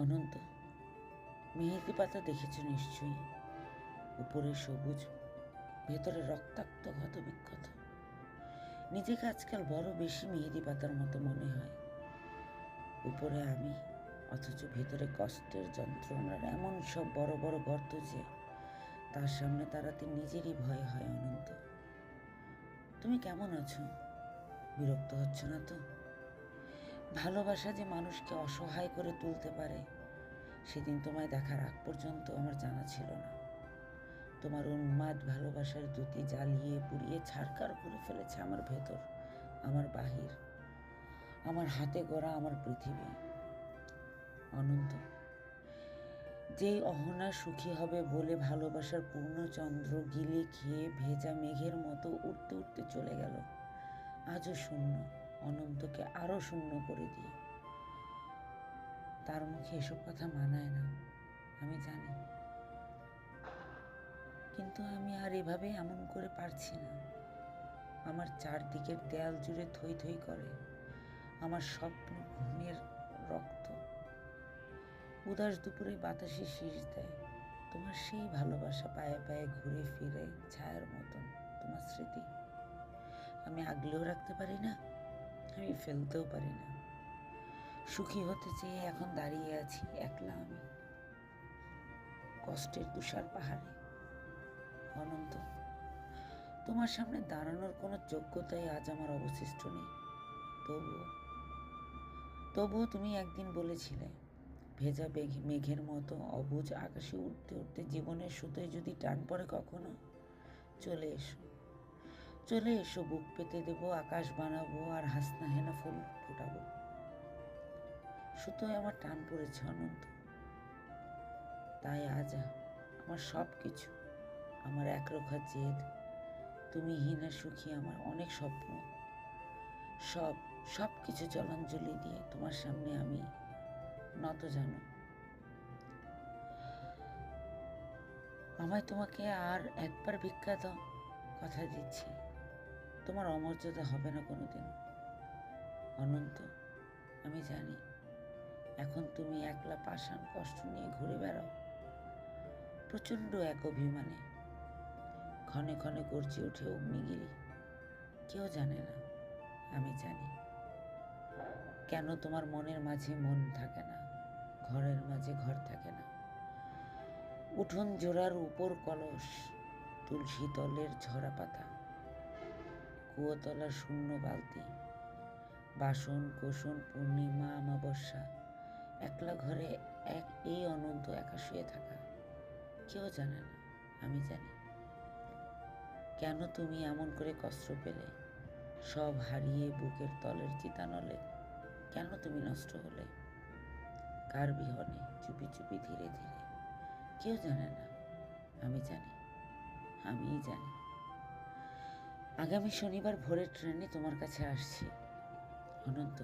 অনন্ত। মেহেদি পাতা দেখেছ নিশ্চয়ই? উপরে সবুজ, ভেতরে রক্তাক্ত ক্ষত বিক্ষত। নিজেকে আজকাল বড় বেশি মেহেদি পাতার মতো মনে হয়। উপরে আমি, অথচ ভেতরে কষ্টের যন্ত্রণার এমন সব বড় বড় গর্ত যে, তার সামনে তারাতে নিজেরই ভয় হয় অনন্ত। তুমি কেমন আছো? বিরক্ত হচ্ছ না তো? ভালোবাসা যে মানুষকে অসহায় করে তুলতে পারে, সেদিন তোমায় দেখার আগ পর্যন্ত আমার জানা ছিল না। তোমার উন্মাদ ভালোবাসার দুটি জ্বালিয়ে পুড়িয়ে ছাড়কার করে ফেলেছে আমার ভেতর, আমার বাহির, আমার হাতে গড়া আমার পৃথিবী। অনন্ত, যেই অহনা সুখী হবে বলে ভালোবাসার পূর্ণচন্দ্র গিলে খেয়ে ভেজা মেঘের মতো উঠতে উঠতে চলে গেল, আজও শূন্য। অনন্তকে আরও শূন্য করে দিয়ে তার মুখে এসব কথা মানায় না, আমি জানি। কিন্তু আমি আর এভাবে এমন করে পারছি না। আমার চারদিকের দেয়াল জুড়ে থই থই করে। আমার স্বপ্ন ঘুমের রক্ত। উদাস দুপুরে বাতাসে শীষ দেয়। তোমার সেই ভালোবাসা পায়ে পায়ে ঘুরে ফিরে ছায়ার মতন। তোমার স্মৃতি। আমি আগলেও রাখতে পারি না? আমি ফেলতেও পারি না। সুখী হতে চেয়ে এখন দাঁড়িয়ে আছি একলা আমি। কষ্টের তুষার পাহাড়ে। অনন্ত, তোমার সামনে দাঁড়ানোর কোনো যোগ্যতাই আজ আমার অবশিষ্ট নেই। তবুও তবুও তুমি একদিন বলেছিলে, ভেজা মেঘের মতো অবুজ আকাশে উঠতে উঠতে জীবনের সুতোয় যদি টান পড়ে কখনো, চলে এসো। চলে এসো, বুক পেতে দেবো, আকাশ বানাবো আর হাসনা হেনা ফুল ফোটাবো। সুতোয় আমার টান পড়েছে অনন্ত। তাই আজ আমার সব কিছু আমার একরোখা জেদ, তুমি হীনা সুখী আমার অনেক স্বপ্ন। সব সব কিছু জলাঞ্জলি দিয়ে তোমার সামনে আমি নত জানো। আমায় তোমাকে আর একবার ভিক্ষা দাও, কথা দিচ্ছি। তোমার অমর্যাদা হবে না কোনোদিন। অনন্ত, আমি জানি। এখন তুমি একলা পাষাণ কষ্ট নিয়ে ঘুরে বেড়াও। প্রচণ্ড এক অভিমানে। ক্ষণে ক্ষণে গর্জে ওঠে অগ্নিগিরি। কেউ জানে না, আমি জানি। কেন তোমার মনের মাঝে মন থাকে না, ঘরের মাঝে ঘর থাকে না। উঠোন জোড়ার উপর কলস, তুলসী তলের ঝরা পাতা। কুয়োতলার শূন্য বালতি। বাসন, কোসন, পূর্ণিমা, অমাবস্যা, একলা ঘরে এক এই অনন্ত একা শুয়ে থাকা। কেউ জানে না, আমি জানি। কেন তুমি এমন করে কষ্ট পেলে? সব হারিয়ে বুকের তলের চিতানলে কেন তুমি নষ্ট হলে? কার বিহনে চুপি চুপি ধীরে ধীরে? কেউ জানে না, আমি জানি, আমিই জানি। আগামী শনিবার ভোরের ট্রেনে তোমার কাছে আসছি। অনন্ত,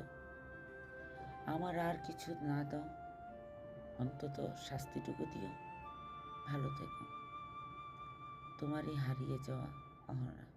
আমার আর কিছু না দাও। অন্তত শাস্তিটুকু দিও। ভালো থেকো। তোমারই হারিয়ে যাওয়া অহনা।